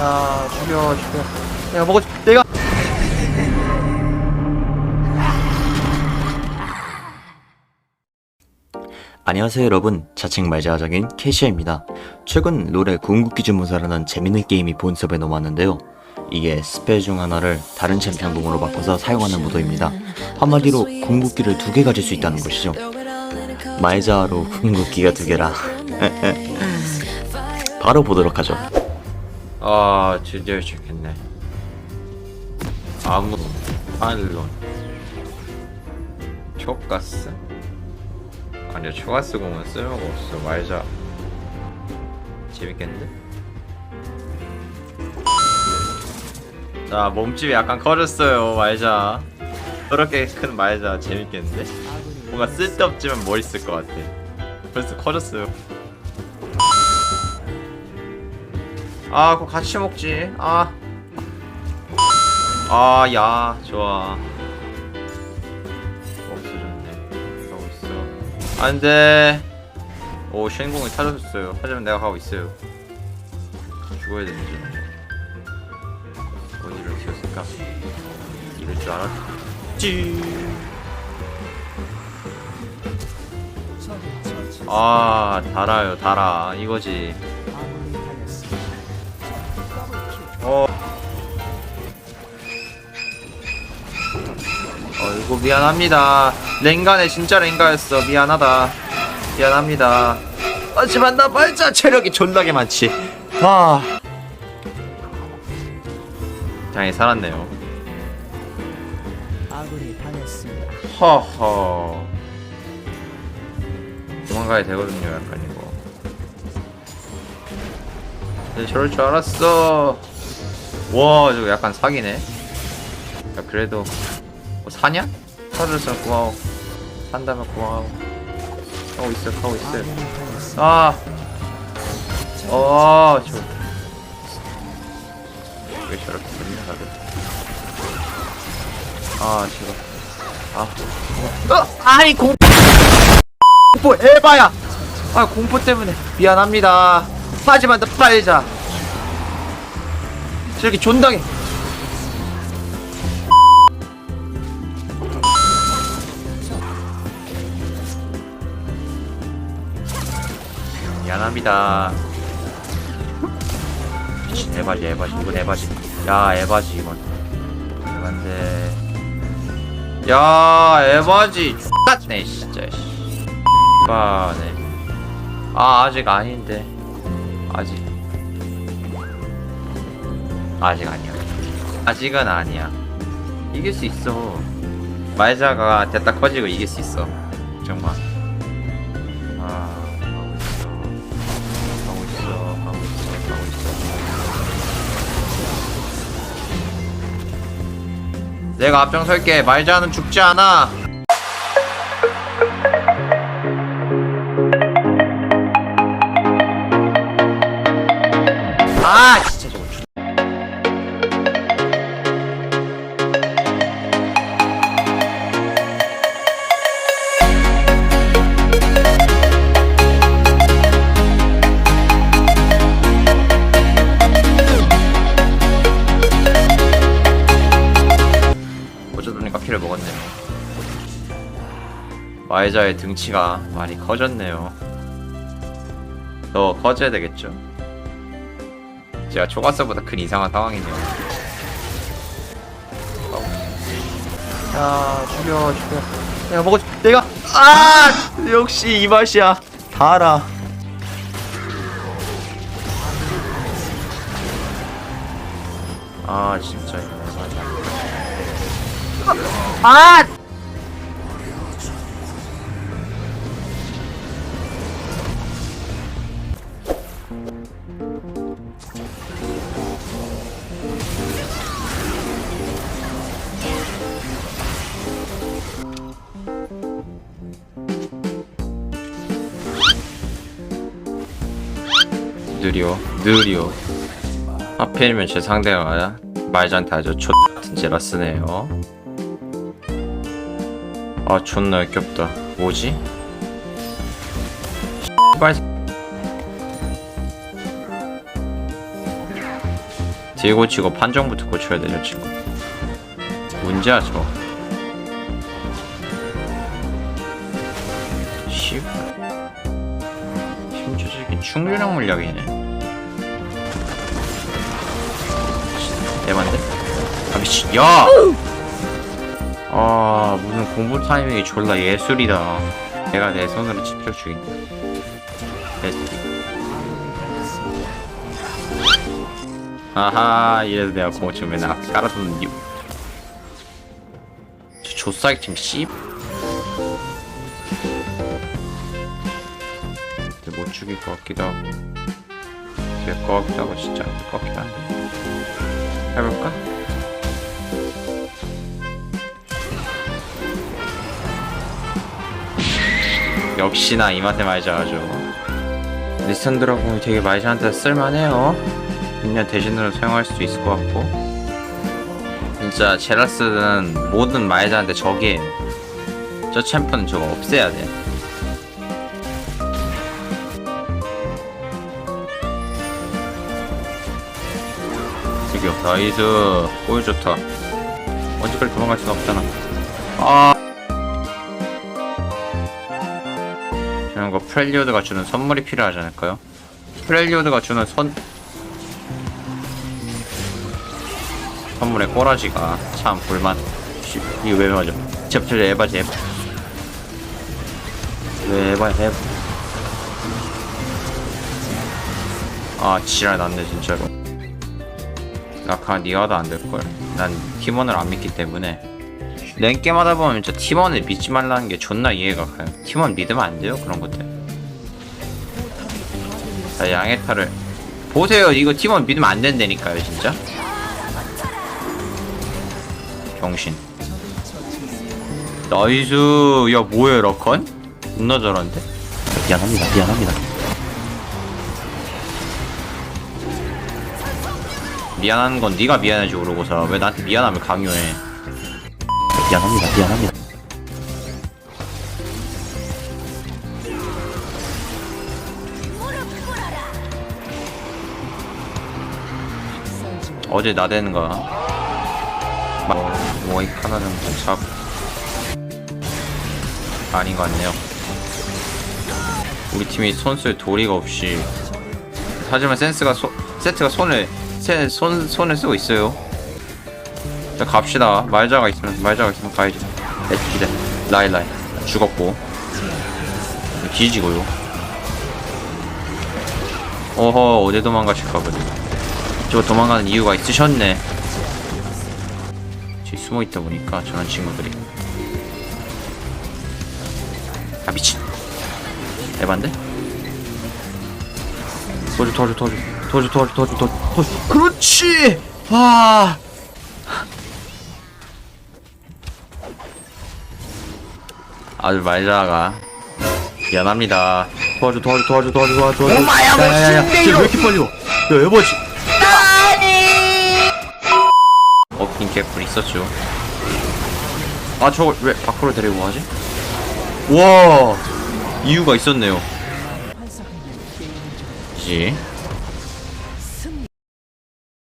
야 죽여 죽여. 내가 먹어 내가. 안녕하세요 여러분. 자칭 말자적인 캐시아입니다. 최근 롤의 궁극기 주문사라는 재밌는 게임이 본섭에 넘어왔는데요. 이게 스펠 중 하나를 다른 챔피언 몸으로 바꿔서 사용하는 무도입니다. 한마디로 궁극기를 두 개 가질 수 있다는 것이죠. 말자로 궁극기가 두 개라. 바로 보도록 하죠 아 드디어 시작했네. 아무 반론 초가스. 아니요 초가스 공은 쓸모가 없어. 말자. 재밌겠는데? 자 몸집이 약간 커졌어요. 말자. 저렇게 큰 말자 재밌겠는데? 뭔가 쓸데없지만 멋있을 것 같아. 벌써 커졌어요 아, 그거 같이 먹지. 아. 아, 야, 좋아. 없어졌네. 가고 있어. 안 돼. 오, 쉔공이 타졌어요. 하지만 내가 가고 있어요. 죽어야 되는지. 어디를 튀었을까? 이럴 줄 알았지. 아, 달아요, 달아. 이거지. 미안합니다. 랭가네 진짜 랭가였어. 미안하다. 미안합니다. 하지만 나 말자 체력이 존나게 많지. 아. 다행히 살았네요. 아군이 당했습니다. 허허. 도망가야 되거든요, 약간 이거. 네, 저럴 줄 알았어. 와, 저거 약간 사기네. 야, 그래도 뭐 사냐? 사줬으면 고마워. 산다면 고마워. 하고 있어, 하고 있어. 아군이 당했습니다. 아, 어, 저. 왜 저렇게 돌리냐, 다들. 아, 지금. 아, 어, 아니 공. 공포 에바야. 아, 공포 때문에 미안합니다. 하지만 너 빨자. 저렇게 존당해. 미안합니다. 에바지 에바지 이건 에바지. 야 에바지 이건. 에반데. 야 에바지. X같네 진짜. 씨. 에바네. 아 아직 아닌데. 아직. 아직 아니야. 아직은 아니야. 이길 수 있어. 말자가 됐다 커지고 이길 수 있어. 정말. 내가 앞장설게. 말자는 죽지 않아. 피를 먹었네요. 마이자의 등치가 많이 커졌네요. 더 커져야 되겠죠? 제가 초가스보다 큰 이상한 상황이네요. 야 죽여 죽여. 내가 먹어 내가 아 역시 이 맛이야. 다 알아. 아 진짜 아. 아! 느려 느려 하필이면 제 상대가 말자한테 아주 초 같은 제라스네요 아 존나 역겹다 뭐지? 빨딜 고치고 판정부터 고쳐야 되죠 친구 문제야 저 씨. 심주적인 충분한 물약이네 대반데? 아 미친 야! 아 무슨 공부 타이밍이 졸라 예술이다. 내가 내 손으로 집혀 주겠다 됐어 아하 이래서 내가 공을 맨날 깔아두는 이유. 저 조사기 팀 씨. 근데 못 죽일 것 같기도 하고. 될것 같기도 하고 진짜 안될것 같기도 한데. 해볼까? 역시나 이 맛에 많이 잡아줘 리산드라 공이 되게 마이샤한테 쓸만해요. 그냥 대신으로 사용할 수도 있을 것 같고. 진짜 제라스는 모든 마이자한테 적이에요 저 챔프는 저거 없애야 돼. 저기요 나이스 오일 좋다. 언제까지 도망갈 순 없잖아. 아 프렐리오드가 주는 선물이 필요하지 않을까요? 프렐리오드가 주는 선 선물의 꼬라지가 참 불만. 씨, 이거 왜 맞아? 제발 에바지 에바. 왜 에바야 에바? 아 지랄 났네 진짜로. 라카 니가도 안 될 걸. 난 팀원을 안 믿기 때문에. 랭게임 하다 보면 진짜 팀원을 믿지 말라는 게 존나 이해가 가요. 팀원 믿으면 안 돼요 그런 것들. 자 양해타를 보세요 이거 팀원 믿으면 안 된다니까요 진짜. 병신 나이스 야 뭐야 러컨? 존나 잘한데? 미안합니다. 미안합니다. 미안한 건 네가 미안해지 그러고서 왜 나한테 미안함을 강요해 미안합니다. 미안합니다. 어제 나대는 거야? 뭐, 뭐이 하나 정도 잡 아닌 것 같네요. 우리 팀이 손쓸 도리가 없이. 하지만 센스가 소, 세트가 손을 세, 손, 손을 쓰고 있어요. 자 갑시다. 말자가 있으면 말자가 있으면 가야지 에티키데 라일라이. 죽었고. 뒤지고요. 어허 어디 도망가실까 보네 저거 도망가는 이유가 있으셨네. 저기 숨어있다 보니까 저런 친구들이. 아 미친. 에반데? 도와줘 도와줘 도와줘. 도와줘 도와줘 도와줘 도와줘. 그렇지! 아. 와 아주 말자가. 미안합니다. 도와줘 도와줘 도와줘 도와줘 도와줘. 도와줘 오마야 뭐 야야야 왜 이렇게 빨리 와? 야 에버지. 어핀 개뿔 있었죠. 아 저걸 왜 밖으로 데리고 가지? 와! 이유가 있었네요. 지